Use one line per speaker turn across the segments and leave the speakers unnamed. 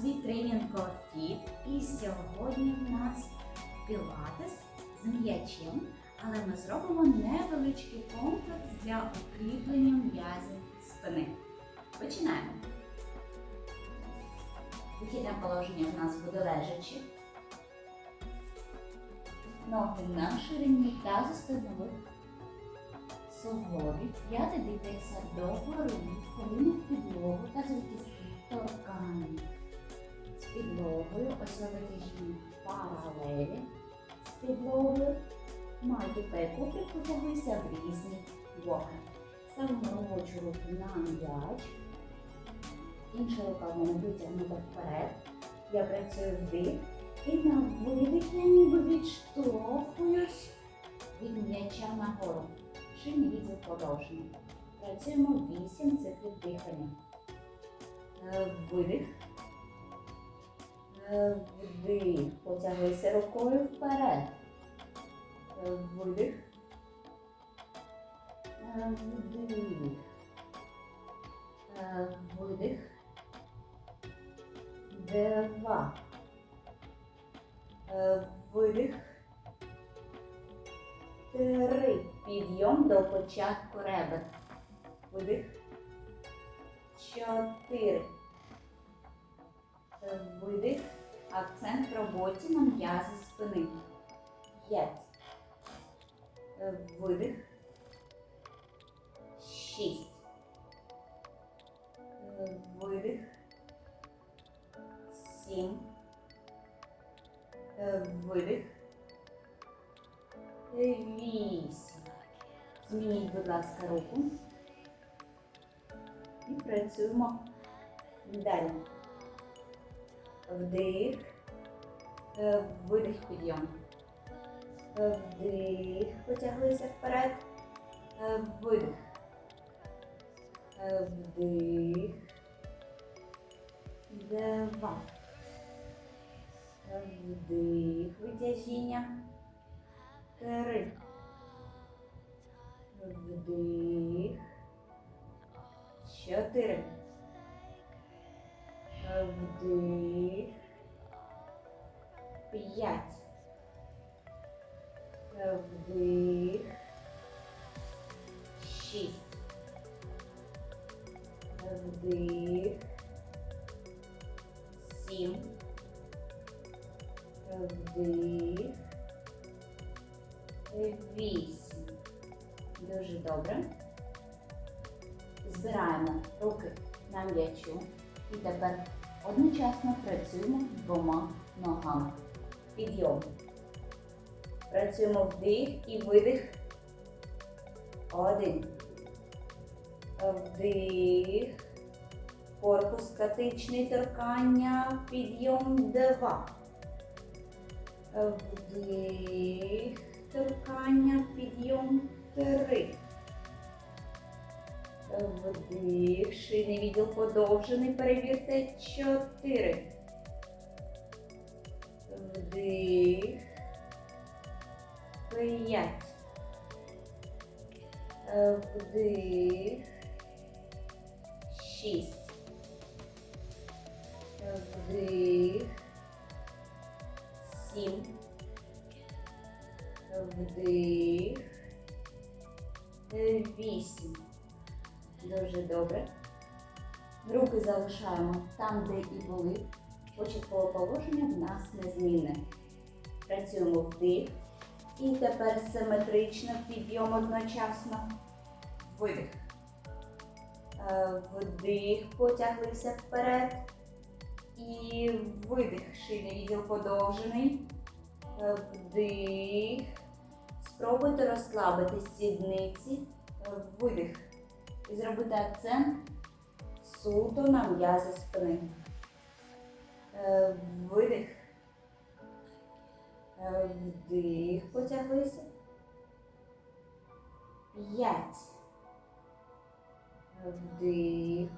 свій тренінг Fit і сьогодні в нас пілатес з м'ячем, але ми зробимо невеличкий комплекс для укріплення м'язів спини. Починаємо. Вихідне положення в нас буде лежачи. Ноги на ширині тазу стегнових суглобів. П'яти дивиться догори, коліни в підлогу та кістки підлогою. Майте куприк потягуйся в різні боки. Ставимо робочу руку на м'яч. Інша рука в мене витягнута вперед. Я працюю вдих. І на видих я ніби відштовхуюсь від м'яча нагору. Шийний відділ продовжений. Працюємо 8 циклів дихання. Е, Видих. Е, Вдих. Потяглися рукою вперед. Вдих. Е, Видих. Два. Е, Видих. Три. Підйом до початку ребер. Видих. Чотири. Е, Видих. Акцент роботі на м'язи спини. П'ять. Е, Видих. Шість. Е, Видих. Сім. Е, Видих. Вісім. Змініть, будь ласка, руку. І працюємо далі. Вдих. Видих підйом. Е, Вдих. Потяглися вперед. Е, Видих. Е, Вдих. Два. Вдих. Витяжіння. Три. Вдих. Чотири. Вдих. П'ять. Дуже добре. Збираємо руки на м'ячу і тепер одночасно працюємо двома ногами. Підйом. Працюємо вдих і видих. Один. Вдих. Корпус статичний торкання. Підйом. Два. Вдих. Торкання. Підйом. Три. Вдих, шийний відділ подовжений. Перевірте. Чотири. Вдих. П'ять. Вдих. Шість. Вдих. Сім. Вдих. Вісім. Дуже добре. Руки залишаємо там, де і були. Початкове положення в нас незмінне. Працюємо вдих. І тепер симетрично підйом одночасно. Видих. Е, Вдих, потяглися вперед. І видих. Шийний відділ подовжений. Е, Вдих. Спробуйте розслабити сідниці. Е, Видих. І зробити акцент суто на м'язи спини. Е, Видих. Е, Вдих, потяглися. П'ять. Вдих.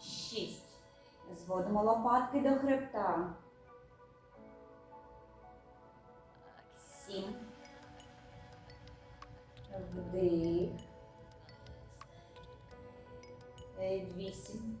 Шість. Зводимо лопатки до хребта. Сім. Вдих. Е, Вісім.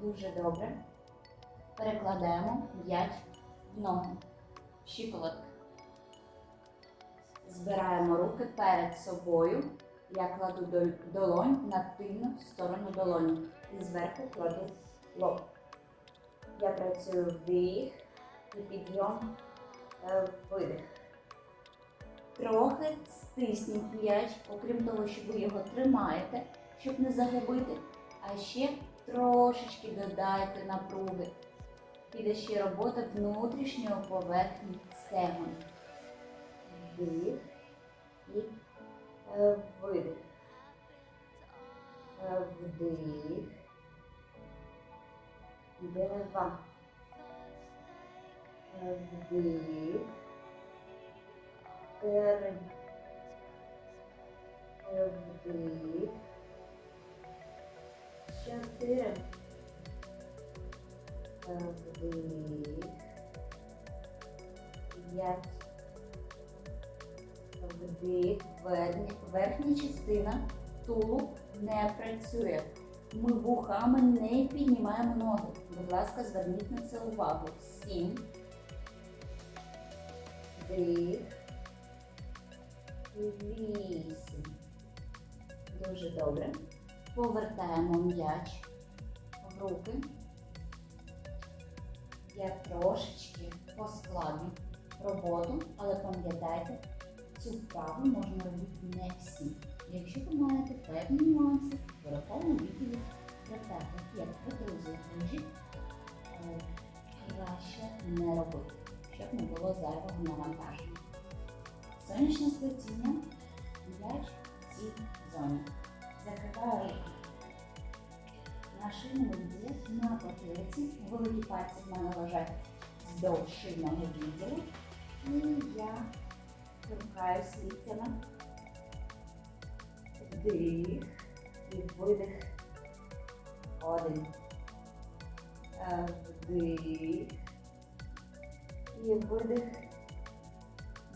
Дуже добре. Перекладаємо м'яч в ноги. Щиколотки. Збираємо руки перед собою. Я кладу долонь на тильну сторону долоні. І зверху кладу лоб. Я працюю вдих і підйом е, видих. Трохи стисніть м'яч, окрім того, що ви його тримаєте, щоб не загубити. А ще трошечки додайте напруги. Піде ще робота внутрішньої поверхні стегон. Вдих і е, видих. Е, Вдих. Два. Е, Вдих. Вдих. Чотири. Вдих. П'ять. Вдих. Верхня, частина тулуб не працює. Ми вухами не піднімаємо ноги. Будь ласка, зверніть на це увагу. Сім. Вдих. Вісім. Дуже добре. Повертаємо м'яч в руки. Я трошечки поскладню роботу, але пам'ятайте, цю вправу можна робити не всі. Якщо ви маєте певні нюанси, в враховому відділі репетах, як лежить, е, краще не робити, щоб не було зайвого навантаження. Сонячне сплетіння м'яч в цій зоні. Закриваю. На відділі на потилиці. Великі пальці в мене лежать вздовж шийного відділу. І я торкаюсь ліктями. Вдих і видих. Один. Е, Вдих. І видих.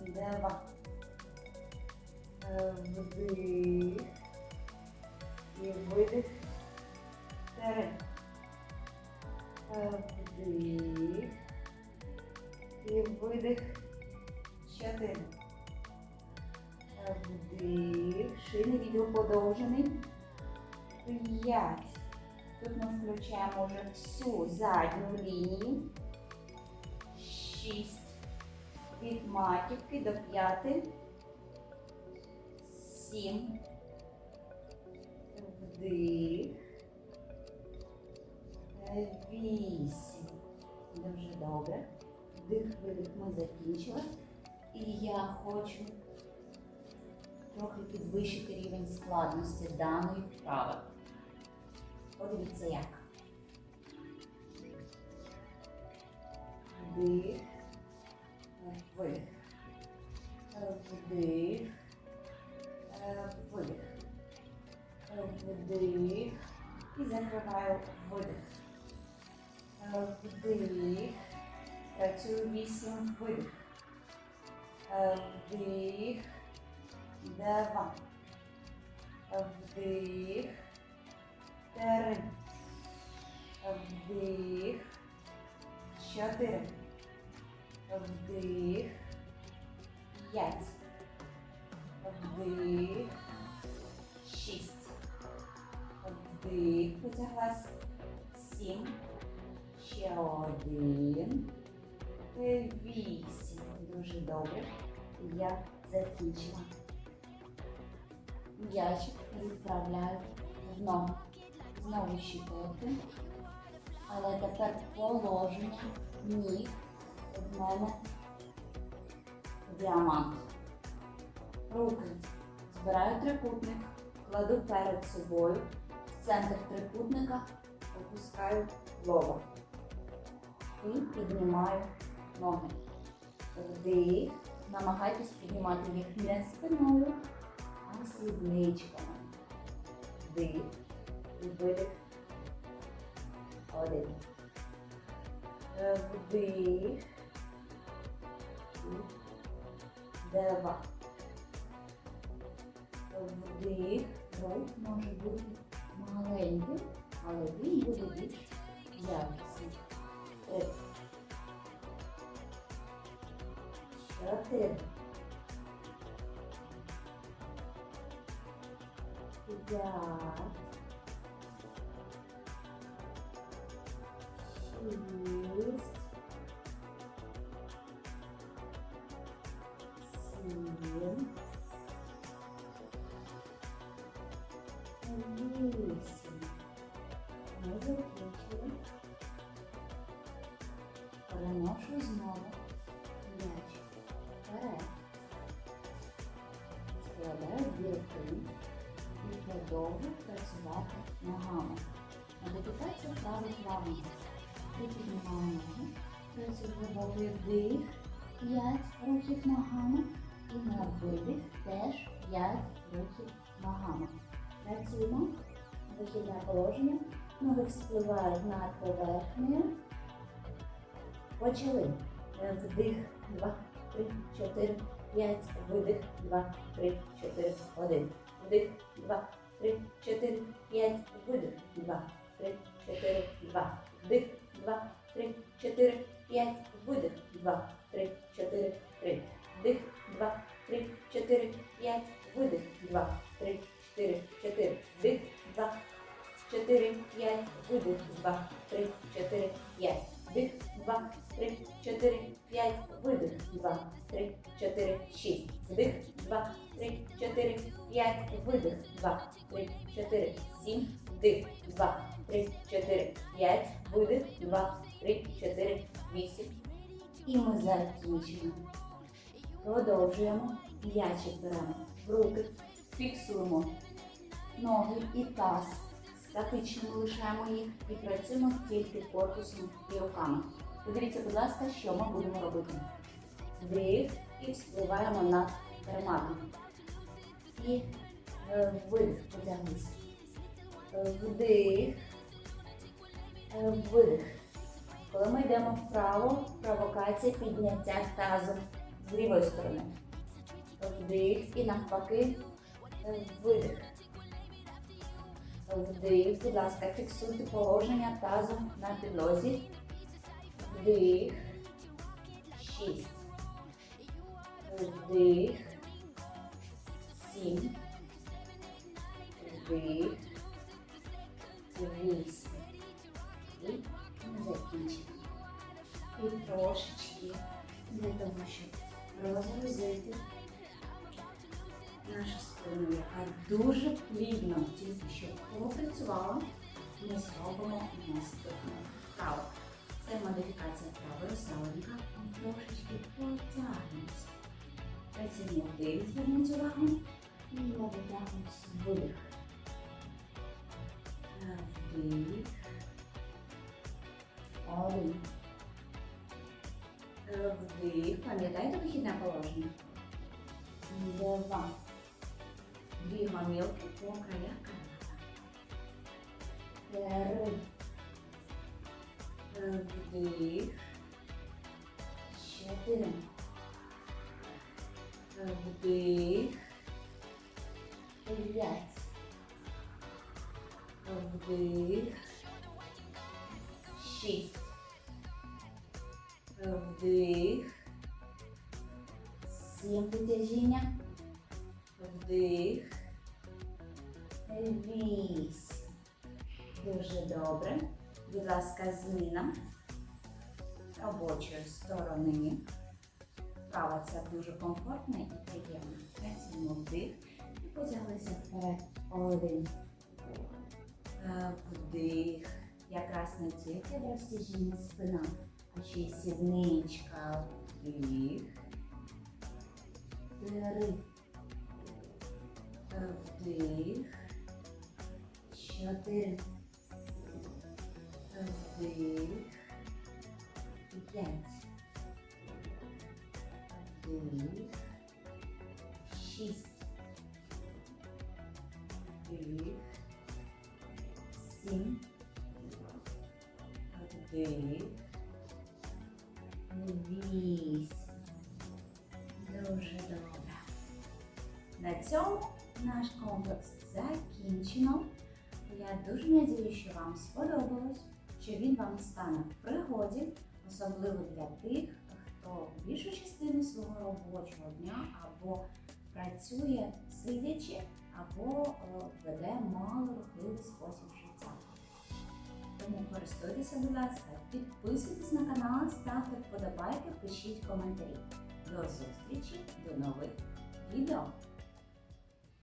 Два. Вдих. І видих. Е, Вдих. І видих. Чотири. Вдих. Шийний відділ подовжений. П'ять. Тут ми включаємо вже всю задню лінію. Шість. Від маківки до п'яти. Сім. Вдих. Е, Вісім. Дуже добре. Вдих, видих ми закінчили. І я хочу трохи підвищити рівень складності даної вправи. Подивіться як. Вдих. Видих. Вдих. Видих. Вдих. І закриваю видих. Вдих. Працюю вісім видих. Вдих. Два. Вдих. Три. Вдих. Чотири. Вдих. П'ять. Вдих. Шість. Вдих. Потяглась. Сім. Ще один. Вісім. Дуже добре. Я закінчила. М'ячик відправляю в ногу. Знову щиколотки. Але тепер положення ніг в мене діамант. Руки. Збираю трикутник, кладу перед собою. В центр трикутника опускаю лоба. І піднімаю ноги. Вдих. Намагайтесь піднімати їх не спиною, а сідничками. Вдих. І видих. Один. Е, Вдих. Два. Вдих. Рух може бути маленьким, але він буде більш Якісно. Чотири. П'ять. Шість. Продовжую працювати ногами. Модифікація правих плавання. Ти піднімаємо ноги, глибокий вдих, 5 рухів ногами. І на видих теж 5 рухів ногами. Працюємо. Вихідне положення. Ноги вспливають над поверхнею. Почали. Вдих, два, три, чотири, п'ять. Видих, два, три, чотири, один. Вдих, два, три, чотири, п'ять. Видих, два, три, чотири, два. Вдих, два, три, чотири, п'ять. Видих, два, три, чотири, три. Вдих, два, три, чотири, п'ять. Видих, два, три, чотири, чотири. Вдих, два, чотири, п'ять. Видих, два, три, чотири, п'ять. Вдих, два, три, чотири, п'ять. Видих, два, три, чотири, шість. Вдих, два, три, чотири, п'ять. Видих, два, три, чотири, сім. Вдих, два, три, чотири, п'ять. Видих, два, три, чотири, вісім. І ми закінчимо. Продовжуємо. М'ячик беремо руки, фіксуємо ноги і таз. Статичними лишаємо їх і працюємо тільки корпусом і руками. Подивіться, будь ласка, що ми будемо робити. Вдих і вспливаємо над гарматом. І е, видих, потягнись. Е, Вдих, е, видих. Коли ми йдемо вправо, провокація підняття тазу з лівої сторони. Вдих і навпаки видих. Вдих, будь ласка, фіксуйте положення тазу на підлозі. Вдих. Шість. Вдих. Сім. Вдих. Вісім. І закінчимо. І трошечки для того, щоб розгрузити нашу спину, яка дуже плідно тільки що попрацювала, ми зробимо наступну вправу. Це модифікація правої ставленька. Трошечки потягнемося. Працюємо вдих, зверніть увагу. І я витягнусь видих. Е, Вдих. Один. Вдих. Пам'ятаєте вихідне положення? Два. Дві гомілки по краях каната. Три. Е, Вдих. Чотири. Е, Вдих. П'ять. Е, Вдих. Шість. Е, Вдих. Сім витяжіння. Вдих. Вісім. Дуже добре. Будь ласка, зміна робочої сторони. Права це дуже комфортно і приємно. Працюємо вдих і потяглися вперед. Один. Е, Вдих. Якраз не тільки розтяжіння спина, а ще й сідничка. Вдих. Три. Вдих. Чотири. Вдих. П'ять. Вдих. Шість. Вдих. Сім. Вдих. Закінчено. Я дуже надію, що вам сподобалось, що він вам стане в пригоді, особливо для тих, хто більшу частину свого робочого дня або працює сидячи, або веде малорухливий спосіб життя. Тому користуйтеся, будь ласка, підписуйтесь на канал, ставте вподобайки, пишіть коментарі. До зустрічі, до нових відео!